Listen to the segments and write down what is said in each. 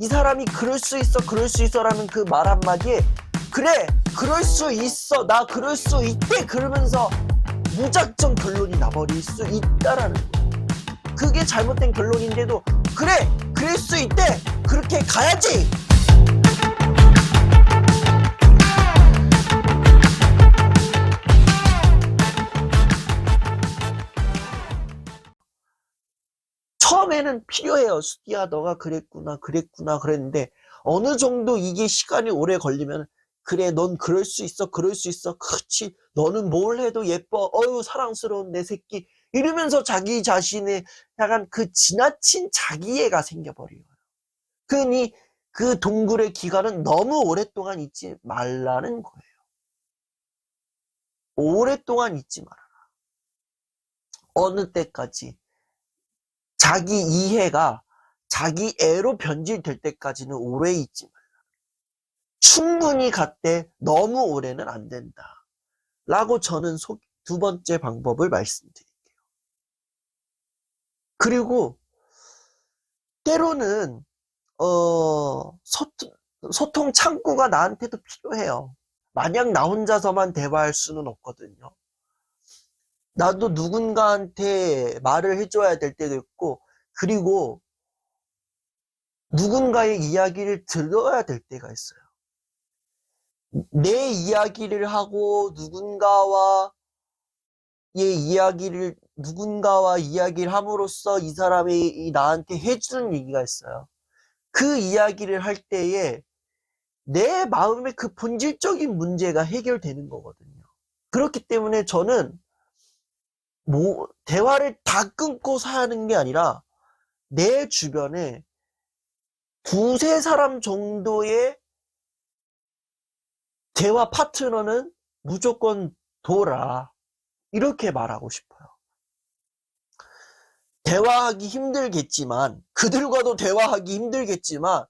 이 사람이 그럴 수 있어, 그럴 수 있어라는 그 말 한마디에 그래, 그럴 수 있어, 나 그럴 수 있대 그러면서 무작정 결론이 나버릴 수 있다라는 거예요. 그게 잘못된 결론인데도 그래, 그럴 수 있대 그렇게 가야지. 처음에는 필요해요. 수디야, 너가 그랬구나, 그랬구나, 그랬는데, 어느 정도 이게 시간이 오래 걸리면, 그래, 넌 그럴 수 있어, 그럴 수 있어, 그렇지, 너는 뭘 해도 예뻐, 어유, 사랑스러운 내 새끼, 이러면서 자기 자신의 약간 그 지나친 자기애가 생겨버려요. 그러니 그 동굴의 기간은 너무 오랫동안 있지 말라는 거예요. 오랫동안 있지 말아라. 어느 때까지 자기 이해가 자기 애로 변질될 때까지는 오래 있지 말라. 충분히 갔대 너무 오래는 안 된다. 라고 저는 소- 두 번째 방법을 말씀드릴게요. 그리고 때로는 어, 소통, 소통 창구가 나한테도 필요해요. 마냥 나 혼자서만 대화할 수는 없거든요. 나도 누군가한테 말을 해줘야 될 때도 있고, 그리고 누군가의 이야기를 들어야 될 때가 있어요. 내 이야기를 하고 누군가와 의 이야기를, 누군가와 이야기를 함으로써 이 사람이 이 나한테 해주는 얘기가 있어요. 그 이야기를 할 때에 내 마음의 그 본질적인 문제가 해결되는 거거든요. 그렇기 때문에 저는 뭐 대화를 다 끊고 사는 게 아니라 내 주변에 두세 사람 정도의 대화 파트너는 무조건 둬라. 이렇게 말하고 싶어요. 대화하기 힘들겠지만, 그들과도 대화하기 힘들겠지만,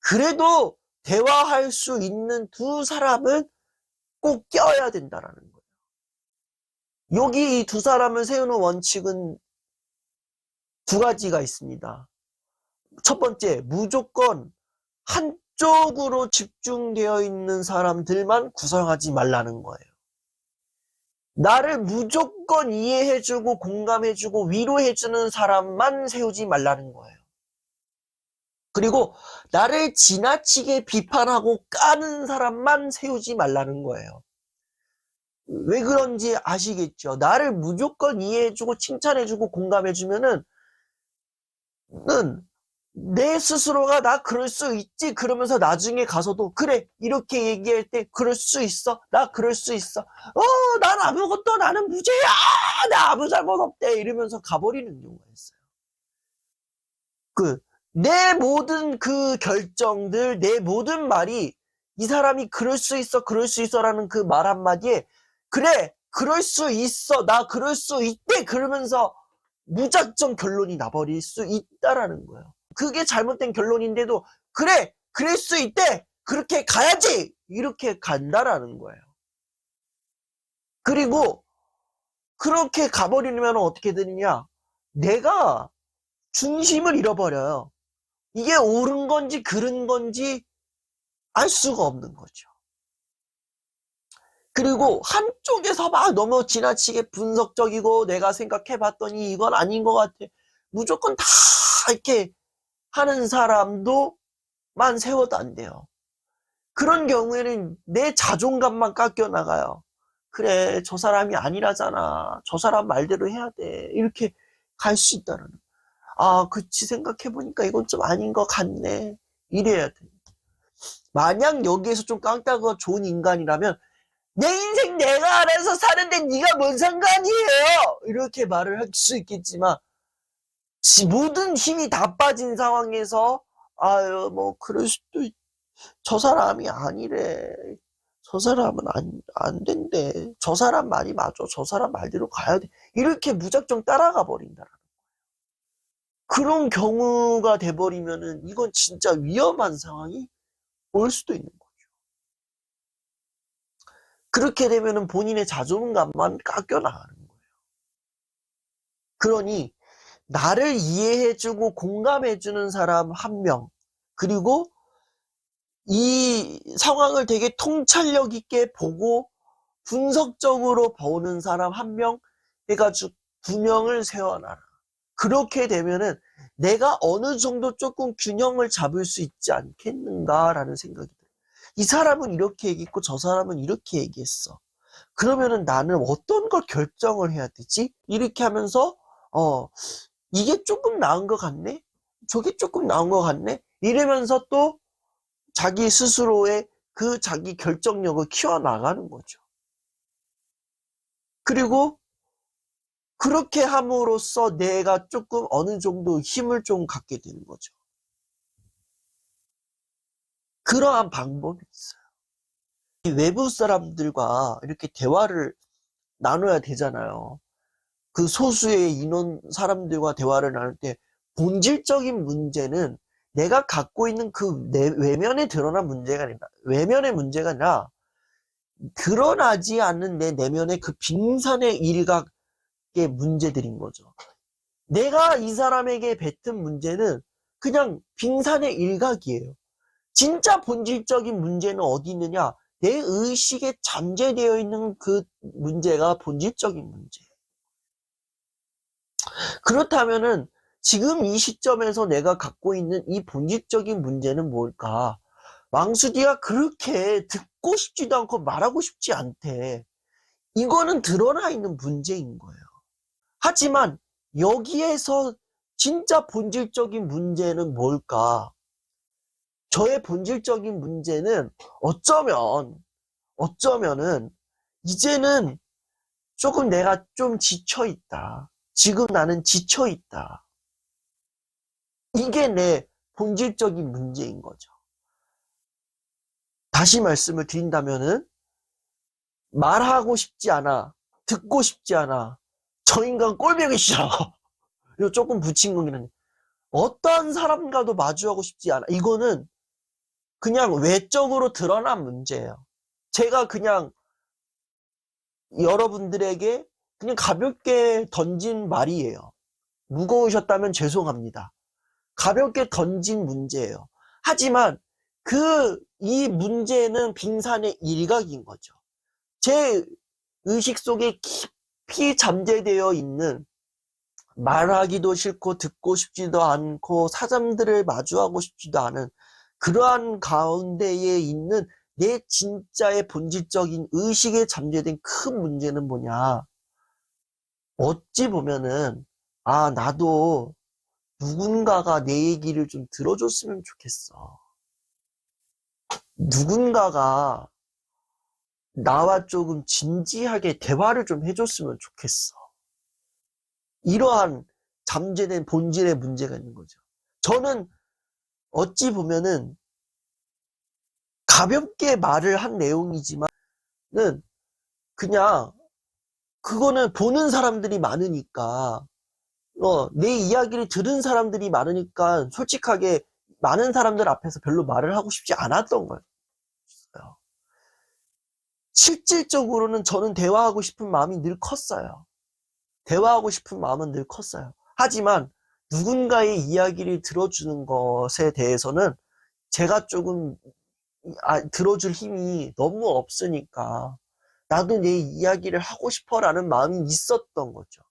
그래도 대화할 수 있는 두 사람은 꼭 껴야 된다라는 거예요. 여기 이 두 사람을 세우는 원칙은 두 가지가 있습니다. 첫 번째, 무조건 한쪽으로 집중되어 있는 사람들만 구성하지 말라는 거예요. 나를 무조건 이해해주고 공감해주고 위로해주는 사람만 세우지 말라는 거예요. 그리고 나를 지나치게 비판하고 까는 사람만 세우지 말라는 거예요. 왜 그런지 아시겠죠? 나를 무조건 이해해주고 칭찬해주고 공감해주면은 는내 스스로가 나 그럴 수 있지. 그러면서 나중에 가서도 그래 이렇게 얘기할 때 그럴 수 있어. 나 그럴 수 있어. 어 난 아무것도 나는 무죄야! 나 아무 잘못 없대! 이러면서 가버리는 경우가 있어요. 그 내 모든 그 결정들 내 모든 말이 이 사람이 그럴 수 있어 그럴 수 있어라는 그 말 한마디에 그래 그럴 수 있어 나 그럴 수 있대 그러면서 무작정 결론이 나버릴 수 있다라는 거예요. 그게 잘못된 결론인데도 그래 그럴 수 있대 그렇게 가야지 이렇게 간다라는 거예요. 그리고 그렇게 가버리면 어떻게 되느냐 내가 중심을 잃어버려요. 이게 옳은 건지 그른 건지 알 수가 없는 거죠. 그리고 한쪽에서 막 너무 지나치게 분석적이고 내가 생각해 봤더니 이건 아닌 것 같아. 무조건 다 이렇게 하는 사람도 만 세워도 안 돼요. 그런 경우에는 내 자존감만 깎여 나가요. 그래, 저 사람이 아니라잖아. 저 사람 말대로 해야 돼. 이렇게 갈 수 있다는. 아, 그치, 생각해보니까 이건 좀 아닌 것 같네. 이래야 돼. 만약 여기에서 좀 깡따가 좋은 인간이라면 내 인생 내가 알아서 사는데 네가 뭔 상관이에요? 이렇게 말을 할 수 있겠지만 지- 모든 힘이 다 빠진 상황에서 아유 뭐 그럴 수도 있... 저 사람이 아니래. 저 사람은 안, 안 된대. 저 사람 말이 맞아 저 사람 말대로 가야 돼. 이렇게 무작정 따라가 버린다라는 거예요. 그런 경우가 돼버리면은 이건 진짜 위험한 상황이 올 수도 있는 그렇게 되면은 본인의 자존감만 깎여 나가는 거예요. 그러니 나를 이해해주고 공감해주는 사람 한 명, 그리고 이 상황을 되게 통찰력 있게 보고 분석적으로 보는 사람 한 명 해가지고 두 명을 세워놔라. 그렇게 되면은 내가 어느 정도 조금 균형을 잡을 수 있지 않겠는가라는 생각이. 이 사람은 이렇게 얘기했고 저 사람은 이렇게 얘기했어. 그러면은 나는 어떤 걸 결정을 해야 되지? 이렇게 하면서 어 이게 조금 나은 것 같네? 저게 조금 나은 것 같네? 이러면서 또 자기 스스로의 그 자기 결정력을 키워나가는 거죠. 그리고 그렇게 함으로써 내가 조금 어느 정도 힘을 좀 갖게 되는 거죠. 그러한 방법이 있어요. 이 외부 사람들과 이렇게 대화를 나눠야 되잖아요. 그 소수의 인원 사람들과 대화를 나눌 때 본질적인 문제는 내가 갖고 있는 그 내 외면에 드러난 문제가 아니라 외면의 문제가 아니라 드러나지 않는 내 내면의 그 빙산의 일각의 문제들인 거죠. 내가 이 사람에게 뱉은 문제는 그냥 빙산의 일각이에요. 진짜 본질적인 문제는 어디 있느냐? 내 의식에 잠재되어 있는 그 문제가 본질적인 문제예요. 그렇다면은 지금 이 시점에서 내가 갖고 있는 이 본질적인 문제는 뭘까? 왕수디가 그렇게 듣고 싶지도 않고 말하고 싶지 않대. 이거는 드러나 있는 문제인 거예요. 하지만 여기에서 진짜 본질적인 문제는 뭘까? 저의 본질적인 문제는 어쩌면, 어쩌면은, 이제는 조금 내가 좀 지쳐 있다. 지금 나는 지쳐 있다. 이게 내 본질적인 문제인 거죠. 다시 말씀을 드린다면은, 말하고 싶지 않아. 듣고 싶지 않아. 저 인간 꼴보기 싫어. 이거 조금 붙인 한데, 어떠한 사람과도 마주하고 싶지 않아. 이거는 그냥 외적으로 드러난 문제예요. 제가 그냥 여러분들에게 그냥 가볍게 던진 말이에요. 무거우셨다면 죄송합니다. 가볍게 던진 문제예요. 하지만 그 이 문제는 빙산의 일각인 거죠. 제 의식 속에 깊이 잠재되어 있는 말하기도 싫고 듣고 싶지도 않고 사람들을 마주하고 싶지도 않은 그러한 가운데에 있는 내 진짜의 본질적인 의식에 잠재된 큰 문제는 뭐냐? 어찌 보면은, 아, 나도 누군가가 내 얘기를 좀 들어줬으면 좋겠어. 누군가가 나와 조금 진지하게 대화를 좀 해줬으면 좋겠어. 이러한 잠재된 본질의 문제가 있는 거죠. 저는 어찌 보면은 가볍게 말을 한 내용이지만은 그냥 그거는 보는 사람들이 많으니까 어, 내 이야기를 들은 사람들이 많으니까 솔직하게 많은 사람들 앞에서 별로 말을 하고 싶지 않았던 거예요. 실질적으로는 저는 대화하고 싶은 마음이 늘 컸어요. 대화하고 싶은 마음은 늘 컸어요. 하지만 누군가의 이야기를 들어주는 것에 대해서는 제가 조금 아, 들어줄 힘이 너무 없으니까 나도 내 이야기를 하고 싶어라는 마음이 있었던 거죠.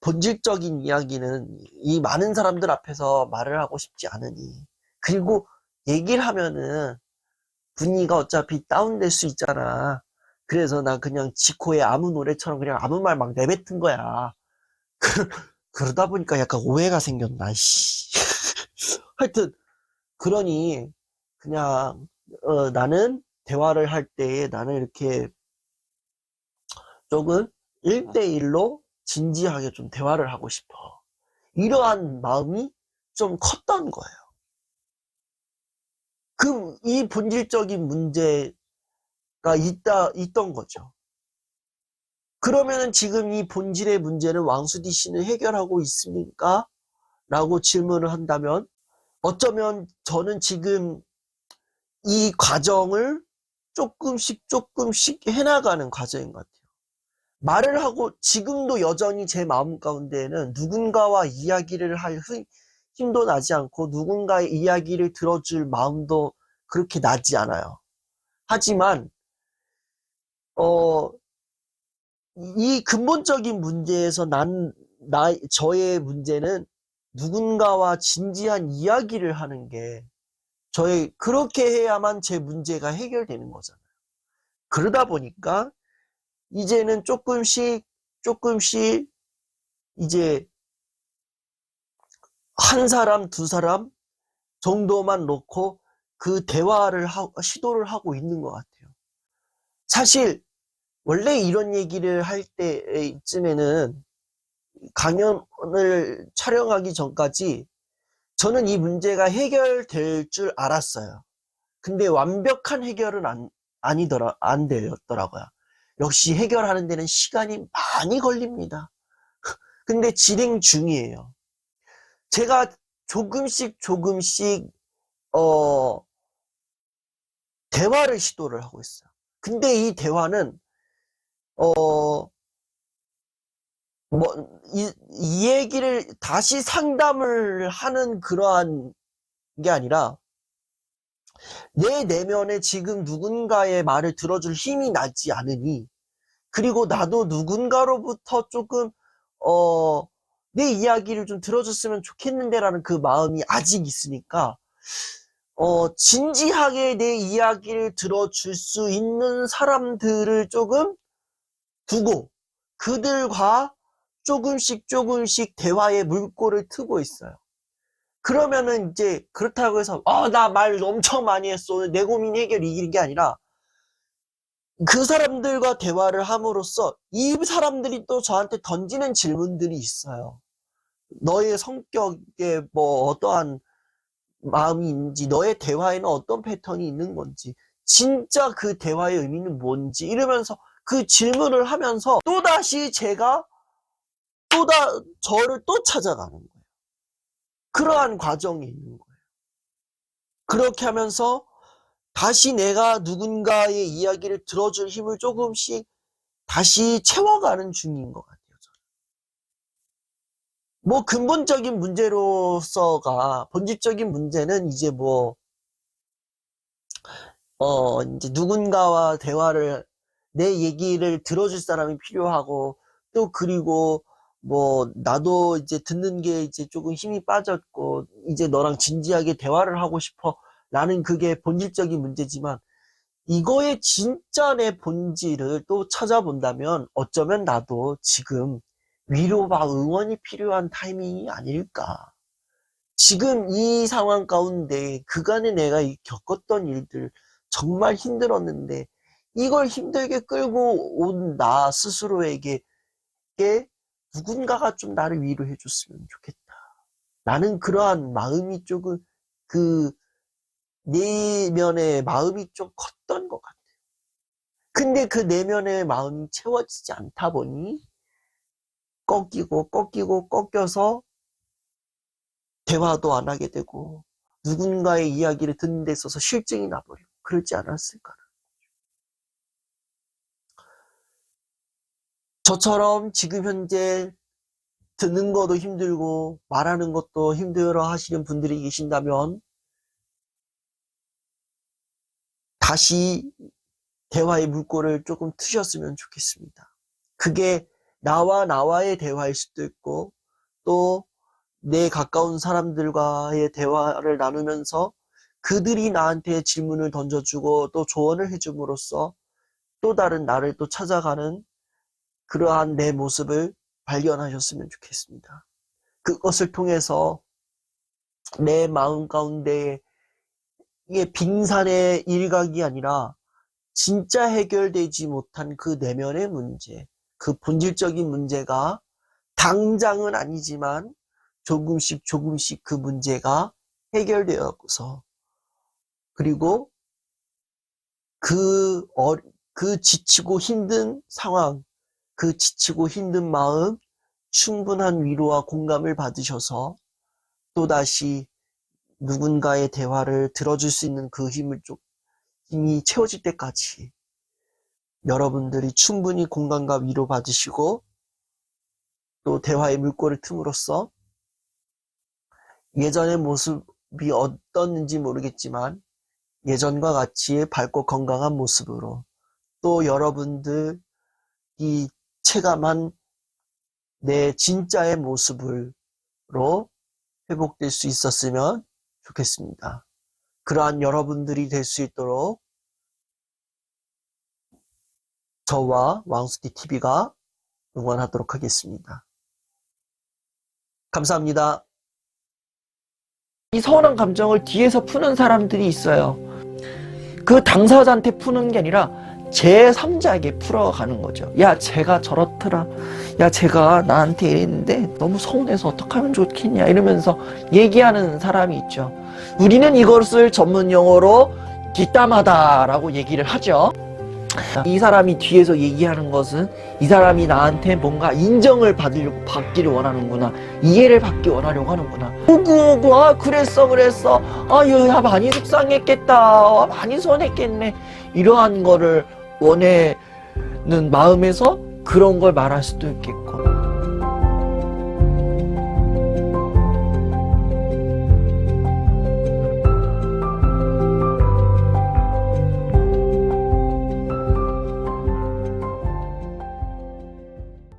본질적인 이야기는 이 많은 사람들 앞에서 말을 하고 싶지 않으니 그리고 얘기를 하면은 분위기가 어차피 다운될 수 있잖아. 그래서 나 그냥 지코의 아무 노래처럼 그냥 아무 말 막 내뱉은 거야. 그러다 보니까 약간 오해가 생겼나, 씨. 하여튼, 그러니, 그냥, 어, 나는 대화를 할 때에 나는 이렇게 조금 1대1로 진지하게 좀 대화를 하고 싶어. 이러한 마음이 좀 컸던 거예요. 그, 이 본질적인 문제가 있다, 있던 거죠. 그러면은 지금 이 본질의 문제는 왕수디 씨는 해결하고 있습니까? 라고 질문을 한다면 어쩌면 저는 지금 이 과정을 조금씩 조금씩 해나가는 과정인 것 같아요. 말을 하고 지금도 여전히 제 마음 가운데에는 누군가와 이야기를 할 힘도 나지 않고 누군가의 이야기를 들어줄 마음도 그렇게 나지 않아요. 하지만 어, 이 근본적인 문제에서 난, 나, 저의 문제는 누군가와 진지한 이야기를 하는 게 저의, 그렇게 해야만 제 문제가 해결되는 거잖아요. 그러다 보니까 이제는 조금씩, 조금씩 이제 한 사람, 두 사람 정도만 놓고 그 대화를 하, 시도를 하고 있는 것 같아요. 사실 원래 이런 얘기를 할 때쯤에는 강연을 촬영하기 전까지 저는 이 문제가 해결될 줄 알았어요. 근데 완벽한 해결은 안, 아니더라, 안 되었더라고요. 역시 해결하는 데는 시간이 많이 걸립니다. 근데 진행 중이에요. 제가 조금씩 조금씩, 어, 대화를 시도를 하고 있어요. 근데 이 대화는 어, 뭐, 이, 이 얘기를 다시 상담을 하는 그러한 게 아니라, 내 내면에 지금 누군가의 말을 들어줄 힘이 나지 않으니, 그리고 나도 누군가로부터 조금, 어, 내 이야기를 좀 들어줬으면 좋겠는데라는 그 마음이 아직 있으니까, 어, 진지하게 내 이야기를 들어줄 수 있는 사람들을 조금 두고 그들과 조금씩 조금씩 대화의 물꼬를 트고 있어요. 그러면은 이제 그렇다고 해서 아 나 말 엄청 많이 했어 내 고민 해결이 이게 아니라 그 사람들과 대화를 함으로써 이 사람들이 또 저한테 던지는 질문들이 있어요. 너의 성격에 뭐 어떠한 마음이 있는지 너의 대화에는 어떤 패턴이 있는 건지 진짜 그 대화의 의미는 뭔지 이러면서 그 질문을 하면서 또다시 제가 또다 저를 또 찾아가는 거예요. 그러한 과정이 있는 거예요. 그렇게 하면서 다시 내가 누군가의 이야기를 들어줄 힘을 조금씩 다시 채워가는 중인 것 같아요. 저는. 뭐 근본적인 문제로서가 본질적인 문제는 이제 뭐 어, 이제 누군가와 대화를 내 얘기를 들어줄 사람이 필요하고 또 그리고 뭐 나도 이제 듣는 게 이제 조금 힘이 빠졌고 이제 너랑 진지하게 대화를 하고 싶어 라는 그게 본질적인 문제지만 이거의 진짜 내 본질을 또 찾아본다면 어쩌면 나도 지금 위로와 응원이 필요한 타이밍이 아닐까. 지금 이 상황 가운데 그간에 내가 겪었던 일들 정말 힘들었는데 이걸 힘들게 끌고 온 나 스스로에게 누군가가 좀 나를 위로해 줬으면 좋겠다. 나는 그러한 마음이 조금 그 내면의 마음이 좀 컸던 것 같아요. 근데 그 내면의 마음이 채워지지 않다 보니 꺾이고 꺾이고 꺾여서 대화도 안 하게 되고 누군가의 이야기를 듣는 데 있어서 실증이 나버리고 그러지 않았을까. 저처럼 지금 현재 듣는 것도 힘들고 말하는 것도 힘들어 하시는 분들이 계신다면 다시 대화의 물꼬를 조금 트셨으면 좋겠습니다. 그게 나와 나와의 대화일 수도 있고 또 내 가까운 사람들과의 대화를 나누면서 그들이 나한테 질문을 던져주고 또 조언을 해줌으로써 또 다른 나를 또 찾아가는 그러한 내 모습을 발견하셨으면 좋겠습니다. 그것을 통해서 내 마음 가운데 이게 빙산의 일각이 아니라 진짜 해결되지 못한 그 내면의 문제, 그 본질적인 문제가 당장은 아니지만 조금씩 조금씩 그 문제가 해결되어서 그리고 그, 어, 그 지치고 힘든 상황, 그 지치고 힘든 마음 충분한 위로와 공감을 받으셔서 또다시 누군가의 대화를 들어줄 수 있는 그 힘을 좀 힘이 채워질 때까지 여러분들이 충분히 공감과 위로 받으시고 또 대화의 물꼬를 틈으로써 예전의 모습이 어떻는지 모르겠지만 예전과 같이 밝고 건강한 모습으로 또 여러분들이 체감한 내 진짜의 모습으로 회복될 수 있었으면 좋겠습니다. 그러한 여러분들이 될 수 있도록 저와 왕수디 TV가 응원하도록 하겠습니다. 감사합니다. 이 서운한 감정을 뒤에서 푸는 사람들이 있어요. 그 당사자한테 푸는 게 아니라 제3자에게 풀어가는 거죠. 야, 제가 저렇더라. 야, 제가 나한테 이랬는데 너무 서운해서 어떡하면 좋겠냐. 이러면서 얘기하는 사람이 있죠. 우리는 이것을 전문 용어로 뒷담화다라고 얘기를 하죠. 이 사람이 뒤에서 얘기하는 것은 이 사람이 나한테 뭔가 인정을 받으려고 받기를 원하는구나. 이해를 받기 원하려고 하는구나. 오구오구, 아, 그랬어, 그랬어. 아, 야, 많이 속상했겠다. 아, 많이 손했겠네. 이러한 거를 원하는 마음에서 그런 걸 말할 수도 있겠고.